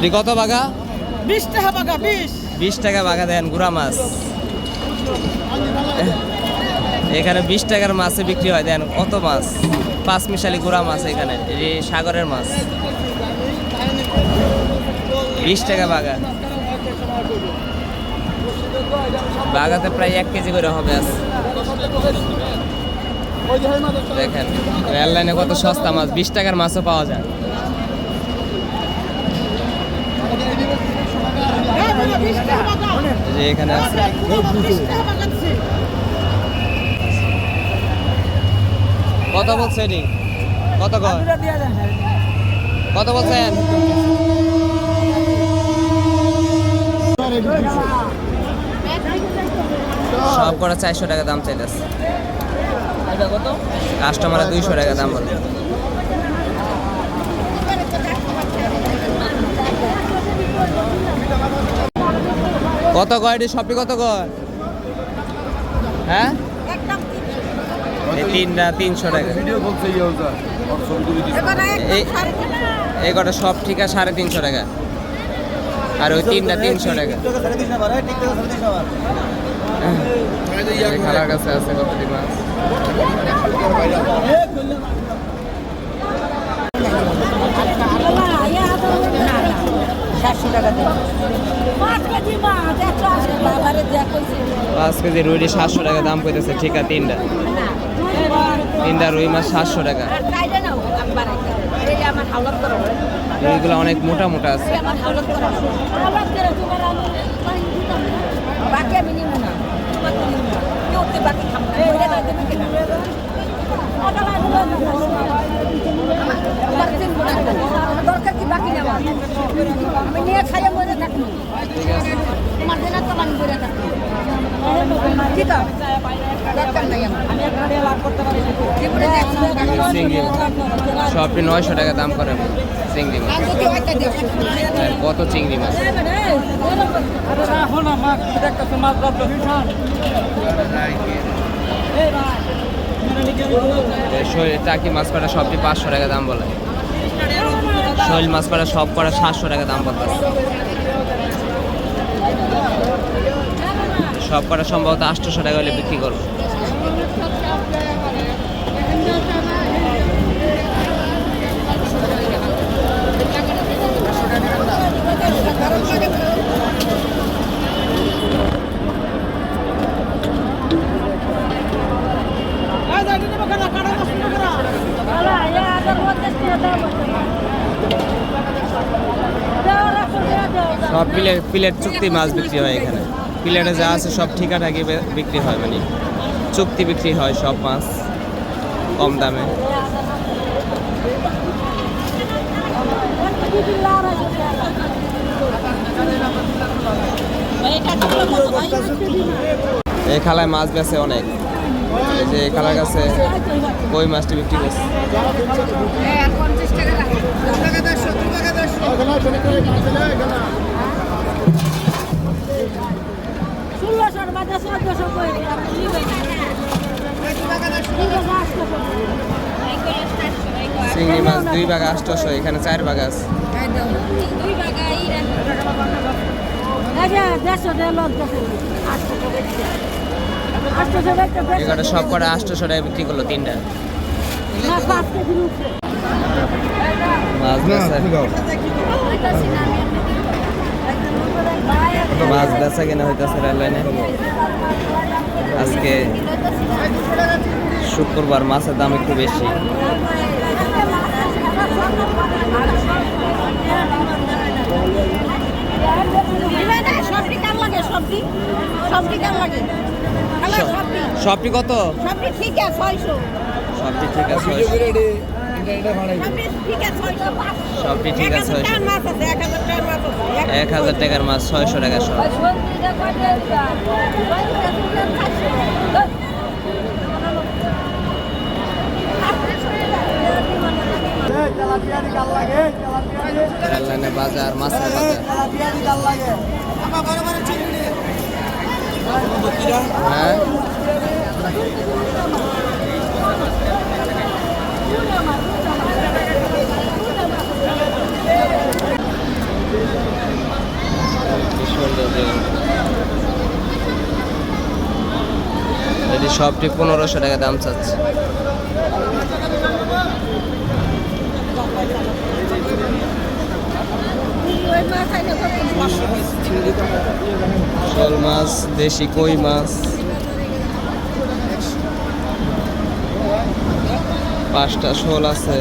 এটি কত বাঘা? বিশ টাকা বাগা বিশ। বিশ টাকা বাঘা দেন গুড়া মাছ। এখানে বিশ টাকার মাছে বিক্রি হয় দেন কত মাছ? পাঁচ মিশালি গুড়া মাছ এখানে এটি সাগরের মাছ। বিশ টাকা বাঘা। বাঘাতে প্রায় এক কেজি করে হবে আজ। দেখেন রেল লাইনে কত সস্তা মাছ বিশ টাকার মাছও পাওয়া যায় হ্যাঁ, বাবা, বিশ টাকা বাগা। এই যে এখানে আছে। কত বলছে এটি কত কত বলছেন। সব করে চারশো টাকা দাম চাইতেছে। কাস্টমারে দুইশো টাকা দাম বলে। কত কয় এটি সবটি কত কয়? হ্যাঁ? তিনশো টাকা। এই সব ঠিক সাড়ে টাকা। আর ওই তিনশো টাকা। আছে সাতশো টাকা দিন পাঁচ কেজি মাছ একশো আশি বাবারে দেখ কইছে পাঁচ কেজি রুইটি সাতশো টাকা দাম কইতেছে ঠিক আছে তিনটা। তিনটা রুই মাছ সাতশো টাকা। রুইগুলো অনেক মোটা মোটা আছে। দরকার কি? বাকি নেওয়া। আমি নিয়ে খাইয়ে মরে থাকি তোমার দিনে তো আমি মরে থাকি ঠিক আছে দরকার নাই আমি এখানে লাভ করতে পারি সবটি নয়শো টাকা দাম করে চিংড়ি মাছ। কত চিংড়ি মাছ? টাকি মাছ। করা সবটি পাঁচশো টাকা দাম বলে? শৈল মাছ করা সব করা সাতশো টাকা দাম বলতেছে। সব করা সম্ভবত আটশোশো টাকা হলে বিক্রি করব। সব প্লেট প্লেট চুক্তি মাছ বিক্রি হয় এখানে। প্লেটে যা আছে সব ঠিকাঠাকি বিক্রি হয় মানে। চুক্তি বিক্রি হয় সব মাছ, কম দামে। এই খালায় মাছ বেছে অনেক। এই যে এই খালার কাছে কই মাছটি বিক্রি করছে? চিংড়ি মাছ দুই ভাগ আটশোশো এখানে চার ভাগ আছে। এখানে সব কটা আটশোশো টাকা বিক্রি করল তিনটা। মাছ মাছ বেচা কেনা হইতেছে রেল লাইনে আজকে শুক্রবার মাছের দাম একটু বেশি। সবটি কত? সবটি ঠিক আছে ছয়শো। সবটি ঠিক আছে। সবটি ঠিক আছে এক হাজার টাকার মাছ ছয়শো টাকা সব। বাজার মাছের বাজার। হ্যাঁ? সবটি পনেরোশো টাকা দাম চাচ্ছে? শোল মাছ দেশি কই মাছ পাঁচটা শোল আছে